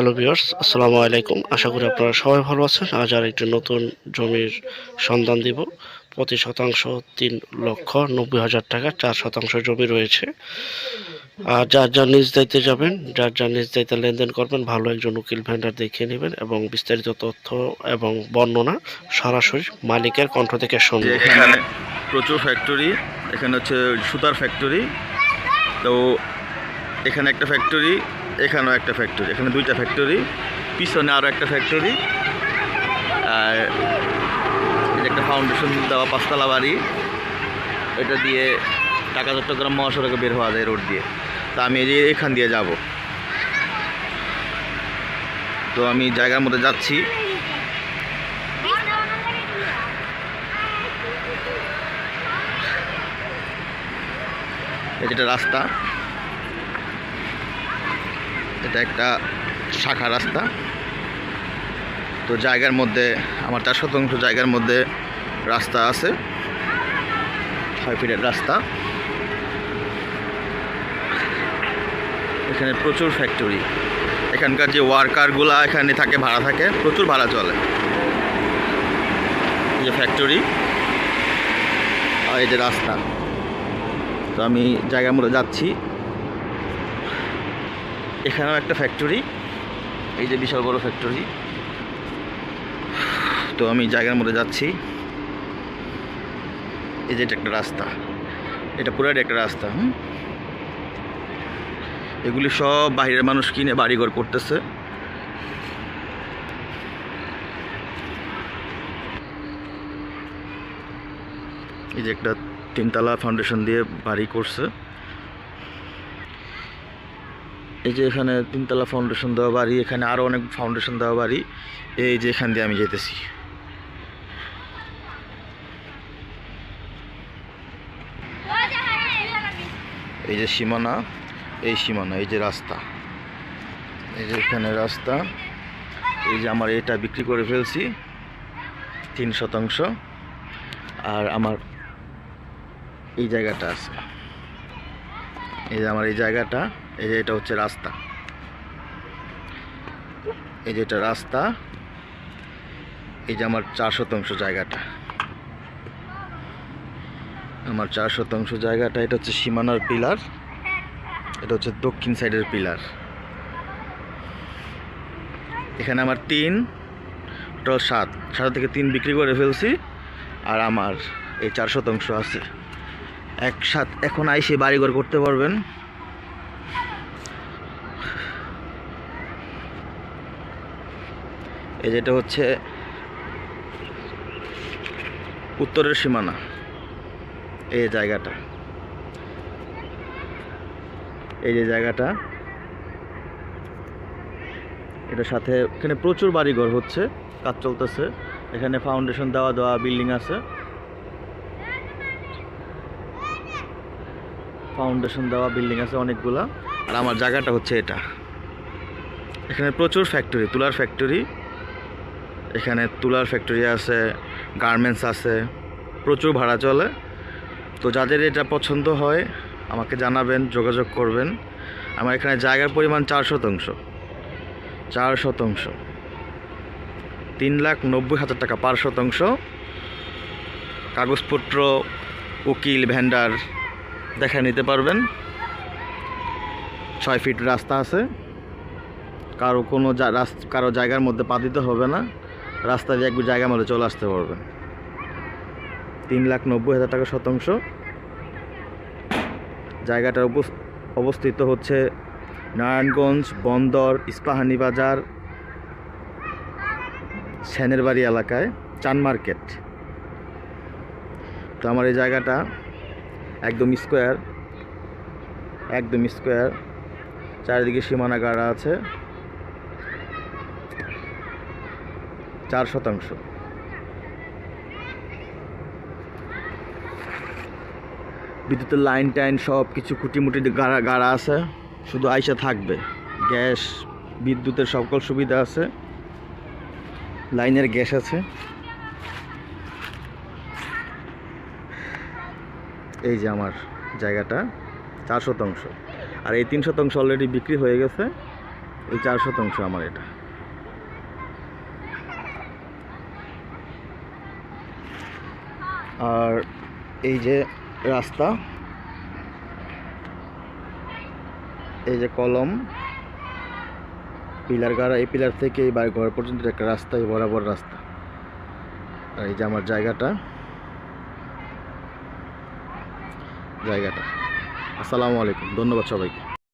Hello viewers, আসসালামু আলাইকুম। আশা করি আপনারা সবাই ভালো আছেন। আজ আর একটি নতুন জমির সন্ধান দিব। প্রতি শতাংশ তিন লক্ষ নব্বই হাজার টাকা, চার শতাংশ জমি রয়েছে। আর যার যার নিজ দায়িত্বে যাবেন, যার যার নিজ দায়িত্বে লেনদেন করবেন, ভালো একজন উকিল ভেন্ডার দেখিয়ে নেবেন এবং বিস্তারিত তথ্য এবং বর্ণনা সরাসরি মালিকের কণ্ঠ থেকে শুনবেন এখানে প্রচুর ফ্যাক্টরি এখানে হচ্ছে সুতার ফ্যাক্টরি তো এখানে একটা ফ্যাক্টরি এখানেও একটা ফ্যাক্টরি এখানে দুইটা ফ্যাক্টরি পিছনে আরও একটা ফ্যাক্টরি আর একটা ফাউন্ডেশন দেওয়া পাঁচতলা বাড়ি, এটা দিয়ে ঢাকা, চট্টগ্রাম, মহাসড়কে বের হওয়া যায় রোড দিয়ে। তা আমি এই যে এখান দিয়ে যাব। তো আমি জায়গার মধ্যে যাচ্ছি। এটা রাস্তা। এটা একটা শাখা রাস্তা। তো জায়গার মধ্যে, আমার চার শতাংশ জায়গার মধ্যে রাস্তা আছে। ছয় ফিটের রাস্তা। এখানে প্রচুর ফ্যাক্টরি এখানকার যে ওয়ার্কারগুলা এখানে থাকে, ভাড়া থাকে, প্রচুর ভাড়া চলে। যে ফ্যাক্টরি আর এই যে রাস্তা। তো আমি জায়গার মধ্যে যাচ্ছি। এখানেও একটা ফ্যাক্টরি এই যে বিশাল বড় ফ্যাক্টরি তো আমি জায়গার মধ্যে যাচ্ছি। এই যে এটা একটা রাস্তা। এটা পুরাই একটা রাস্তা, হুম? এগুলি সব বাইরের মানুষ কিনে বাড়িঘর করতেছে। এই যে একটা তিনতলা ফাউন্ডেশন দিয়ে বাড়ি করছে। এই যে এখানে তিনতলা ফাউন্ডেশন দেওয়া বাড়ি, এখানে আরও অনেক ফাউন্ডেশন দেওয়া বাড়ি। এই যে এখান দিয়ে আমি যেতেছি এই যে সীমানা, এই সীমানা, এই যে রাস্তা। এই যে এখানে রাস্তা। এই যে আমার এটা বিক্রি করে ফেলছি, তিন শতাংশ। আর আমার এই জায়গাটা আছে। এই যে আমার এই জায়গাটা। এই যে এটা হচ্ছে রাস্তা। এই যে এটা রাস্তা, এই যে আমার চার শতাংশ জায়গাটা। আমার চার শতাংশ জায়গাটা, এটা হচ্ছে সীমানার পিলার, এটা হচ্ছে দক্ষিণ সাইডের পিলার। এখানে আমার তিন, টোটাল সাত। সাত থেকে তিন বিক্রি করে ফেলছি, আর আমার এই চার শতাংশ আছে। একসাথ এখন আইসে বাড়িঘর করতে পারবেন। এই যেটা হচ্ছে উত্তরের সীমানা, এই জায়গাটা। এই যে জায়গাটা, এটার সাথে এখানে প্রচুর বাড়িঘর হচ্ছে, কাজ চলতেছে। এখানে ফাউন্ডেশন দেওয়া দেওয়া বিল্ডিং আছে। ফাউন্ডেশন দেওয়া বিল্ডিং আছে অনেকগুলা। আর আমার জায়গাটা হচ্ছে এটা। এখানে প্রচুর ফ্যাক্টরি তুলার ফ্যাক্টরি এখানে তুলার ফ্যাক্টরি আছে গার্মেন্টস আছে, প্রচুর ভাড়া চলে। তো যাদের এটা পছন্দ হয়, আমাকে জানাবেন, যোগাযোগ করবেন। আমার এখানে জায়গার পরিমাণ চার শতাংশ। চার শতাংশ। তিন লাখ নব্বই হাজার টাকা পার শতাংশ। কাগজপত্র, উকিল ভ্যান্ডার দেখা নিতে পারবেন। ছয় ফিট রাস্তা আছে। কারও কোনো জা- রাস- কারও জায়গার মধ্যে পা দিতে হবে না। রাস্তা দিয়ে একটু জায়গার মধ্যে চলে আসতে পারবেন তিন লাখ নব্বই হাজার টাকা শতাংশ। জায়গাটার অবস্থিত হচ্ছে নারায়ণগঞ্জ, বন্দর, ইস্পাহানি বাজার সেনের বাড়ি এলাকায়, চান মার্কেট। তো আমার এই জায়গাটা একদম স্কোয়ার একদম স্কোয়ার। চারিদিকে সীমানা গাড়া আছে। চার শতাংশ। বিদ্যুতের লাইন টাইন সব কিছু খুঁটিমুটি গাড়া গাড়া আছে, শুধু আইসা থাকবে। গ্যাস, বিদ্যুতের সকল সুবিধা আছে, লাইনের গ্যাস আছে। এই যে আমার জায়গাটা, চার শতাংশ। আর এই তিন শতাংশ অলরেডি বিক্রি হয়ে গেছে, এই চার শতাংশ আমার এটা। আর এই যে রাস্তা, এই যে কলম, পিলার গাড়া, এই পিলার থেকে এই বাড়ি ঘর পর্যন্ত একটা রাস্তা এই বরাবর রাস্তা। আর এই যে আমার জায়গাটা জায়গাটা। আসসালামু আলাইকুম, ধন্যবাদ সবাইকে।